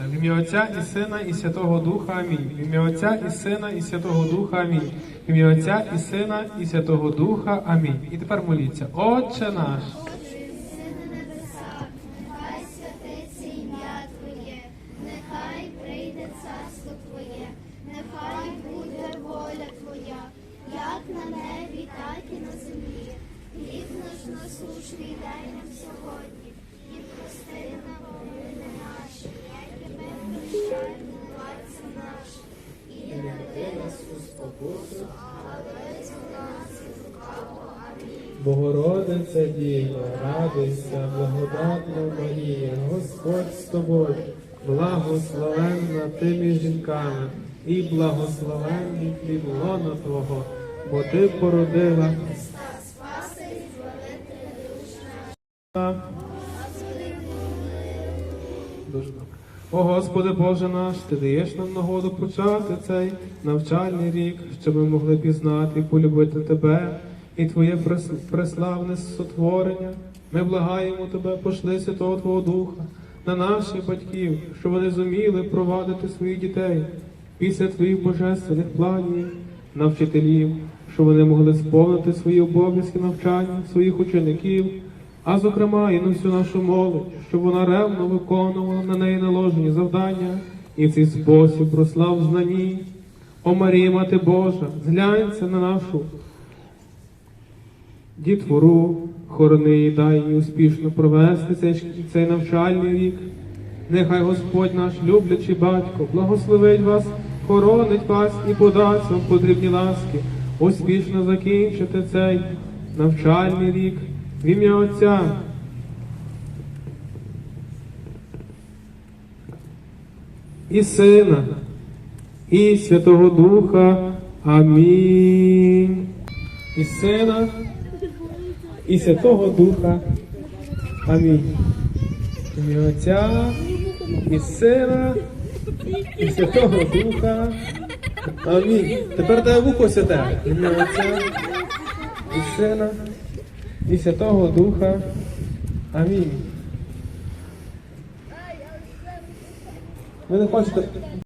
молиться. В ім'я Отця і Сина, і Святого Духа. Амінь. В ім'я Отця і Сина, і Святого Духа. Амінь. В ім'я Отця і Сина, і Святого Духа. Амінь. І тепер моліться. Отче наш. Насущний дай нам сьогодні, і прости нам Богородиця Діва, радуйся, благодатна Марія, Господь з тобою, благословенна ти між жінками, і благословенний плід Твого, бо ти породила. Спаси і збавителя душ Дуже. О Господи Боже наш, Ти даєш нам нагоду почати цей навчальний рік, щоб ми могли пізнати і полюбити Тебе і Твоє преславне сотворення. Ми благаємо Тебе, пошли Святого Твого Духа на наших батьків, щоб вони зуміли провадити своїх дітей після Твоїх божественних планів, на вчителів, щоб вони могли сповнити свої обов'язки навчання своїх учеників а зокрема і на всю нашу молодь, щоб вона ревно виконувала на неї наложені завдання і в цей спосіб росла в знанні. О Марія, Мати Божа, зглянься на нашу дітвору, хорони і дай їй успішно провести цей, цей навчальний рік. Нехай Господь наш люблячий батько благословить вас, хоронить вас і подасть вам потрібні ласки, успішно закінчити цей навчальний рік в ім'я Отця. І Сина, і Святого Духа. Амінь. І Сина, і Святого Духа. Амінь. В ім'я Отця, і Сина, і Святого Духа. Амінь. Тепер дай вухо святе. В ім'я Отця, і Сина, і Святого Духа. Амінь. Ви не хочете